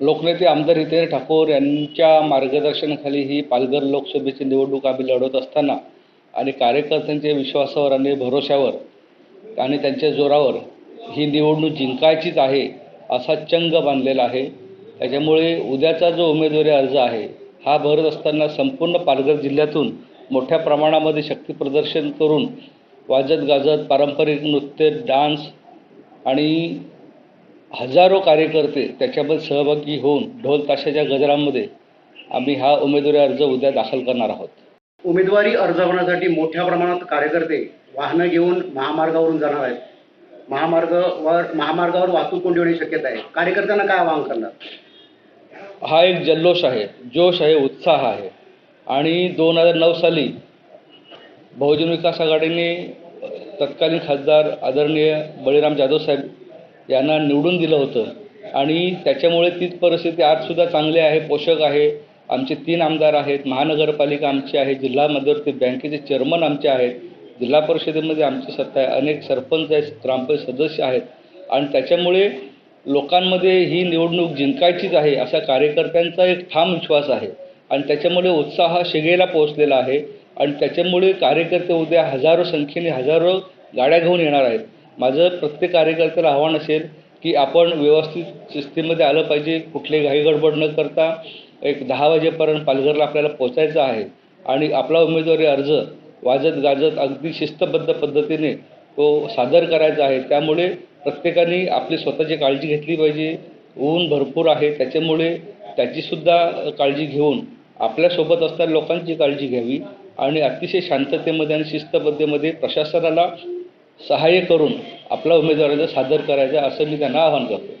लोकनेते आमदार हितेंद्र ठाकूर यांच्या मार्गदर्शनाखाली ही पालघर लोकसभेची निवडणूक आम्ही लढवत असताना आणि कार्यकर्त्यांच्या विश्वासावर आणि भरोश्यावर आणि त्यांच्या जोरावर ही निवडणूक जिंकायचीच आहे असा चंग बांधलेला आहे. त्याच्यामुळे उद्याचा जो उमेदवारी अर्ज आहे हा भरत असताना संपूर्ण पालघर जिल्ह्यातून मोठ्या प्रमाणामध्ये शक्तीप्रदर्शन करून वाजत गाजत पारंपरिक नृत्य डान्स आणि हजारो कार्यकर्ते त्याच्यामध्ये सहभागी होऊन ढोल ताशाच्या गजरामध्ये आम्ही हा उमेदवारी अर्ज उद्या दाखल करणार आहोत. उमेदवारी अर्ज होण्यासाठी मोठ्या प्रमाणात कार्यकर्ते वाहनं घेऊन महामार्गावरून जाणार आहेत. महामार्गावर महामार्गावर वाहतूक कोंडी होण्याची शक्यता आहे? कार्यकर्त्यांना काय आवाहन करणार? हा एक जल्लोष आहे. जोश आहे उत्साह आहे. आणि दोन हजार नऊ साली बहुजन विकास आघाडीने तत्कालीन खासदार आदरणीय बळीराम जाधव साहेब यांना निवडून दिलं होतं. आणि त्याच्यामुळे तीच परिस्थिती आजसुद्धा चांगली आहे पोषक आहे. आमचे तीन आमदार आहेत महानगरपालिका आमची आहे जिल्हा मध्यवर्ती बँकेचे चेअरमन आमचे आहेत. जिल्हा परिषदेमध्ये आमची सत्ता आहे अनेक सरपंच आहेत ग्रामपंचायत सदस्य आहेत. आणि त्याच्यामुळे लोकांमध्ये ही निवडणूक जिंकायचीच आहे असा कार्यकर्त्यांचा एक ठाम विश्वास आहे. आणि त्याच्यामुळे उत्साह शिगेला पोहोचलेला आहे. आणि त्याच्यामुळे कार्यकर्ते उद्या हजारो संख्येने हजारो गाड्या घेऊन येणार आहेत. माझं प्रत्येक कार्यकर्त्याला आव्हान असेल की आपण व्यवस्थित शिस्तीमध्ये आलं पाहिजे कुठली घाई गडबड न करता एक दहा वाजेपर्यंत पालघरला आपल्याला पोचायचं आहे आणि आपला उमेदवारी अर्ज वाजत गाजत अगदी शिस्तबद्ध पद्धतीने तो सादर करायचा आहे. त्यामुळे प्रत्येकाने आपली स्वतःची काळजी घेतली पाहिजे. ऊन भरपूर आहे त्याच्यामुळे त्याचीसुद्धा काळजी घेऊन आपल्यासोबत असणाऱ्या लोकांची काळजी घ्यावी आणि अतिशय शांततेमध्ये आणि शिस्तबद्धतेमध्ये प्रशासनाला सहाय्य करून आपला उमेदवार अर्ज सादर करायचा असं मी त्यांना आवाहन करतो.